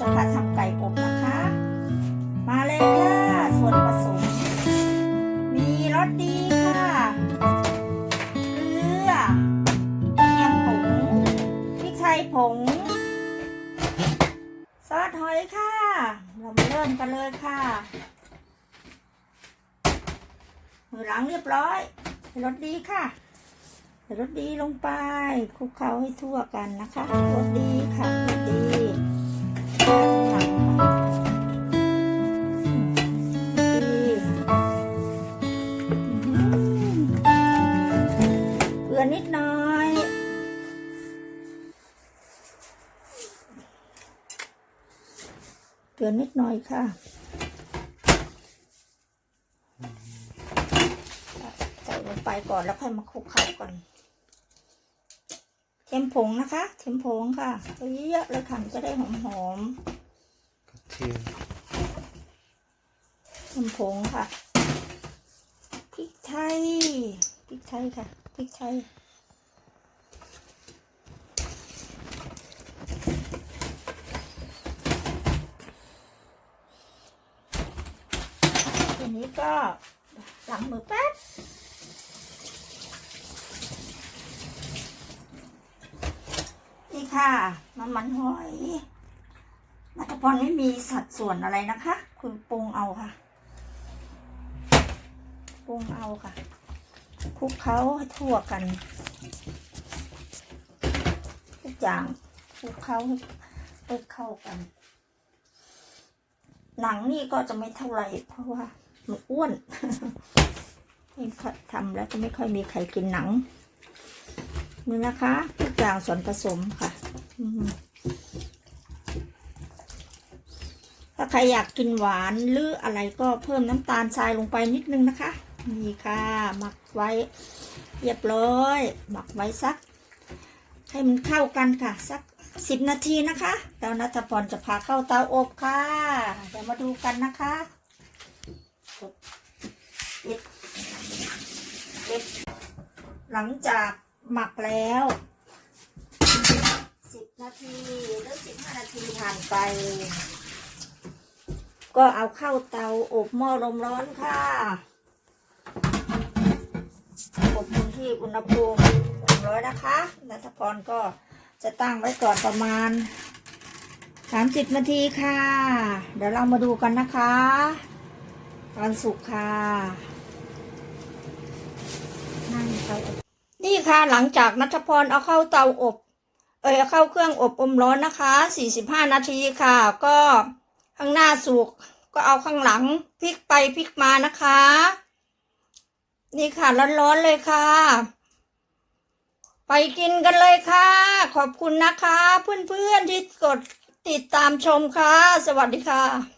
จะพาทำไก่อบนะคะ มาเลยค่ะส่วนผสม มีรสดีค่ะเกลือเทียมผงพริกไทยผง ซอสหอยค่ะ เรามาเริ่มกันเลยค่ะมือล้างเรียบร้อยใส่รสดีค่ะใส่รสดีลงไปคลุกเคล้าให้ทั่วกันนะคะรสดีค่ะ นิดหน่อย เกลือนิดหน่อยค่ะใส่ลงไปก่อนแล้วค่อยมาคลุกเคล้าก่อนเทียมผงนะคะเทียมผงค่ะเยอะๆเลยค่ะมันจะได้หอมกระเทียมๆเทียมผงค่ะพริกไทยพริก ไทยค่ะพริกไทยทีนี้ก็ล้างมือแป๊บนี่ค่ะน้ำมันหอยนัทพรไม่มีสัดส่วนอะไรนะคะ คุณปรุงเอาค่ะ ปรุงเอาค่ะ คลุกเคล้าให้ทั่วกัน ทุกอย่างคลุกเคล้าให้เข้ากัน หนังนี่ก็จะไม่เท่าไหร่เพราะว่ามันอ้วนไม่ทำแล้วก็ไม่ค่อยมีใครกินหนังนี่นะคะทุกอย่างส่วนผสมค่ะถ้าใครอยากกินหวานหรืออะไรก็เพิ่มน้ำตาลทรายลงไปนิดนึงนะคะ นี่ค่ะ หมักไว้ เรียบร้อย หมักไว้สัก ให้มันเข้ากันค่ะ สักสิบนาทีนะคะเตานัทพรจะพาเข้าเตาอบค่ะ เดี๋ยวมาดูกันนะคะหลังจากหมักแล้วสิบนาทีหรือสิบห้านาทีผ่านไป ก็เอาเข้าเตาอบหม้อลมร้อนค่ะ อบคงที่อุณหภูมิสองร้อยนะคะนัทพรก็จะตั้งไว้ก่อนประมาณสามสิบนาทีค่ะ เดี๋ยวเรามาดูกันนะคะตอนสุกค่ะนั่งเตาอบนี่ค่ะหลังจากนัทพรเอาเข้าเตาอบ เอยเอเข้าเครื่องอบอมร้อนนะคะ 45 นาทีค่ะ ก็ข้างหน้าสุกก็เอาข้างหลังพลิกไปพลิกมานะคะ นี่ค่ะร้อนๆเลยค่ะ ไปกินกันเลยค่ะ ขอบคุณนะคะ เพื่อนๆที่กดติดตามชมค่ะ สวัสดีค่ะ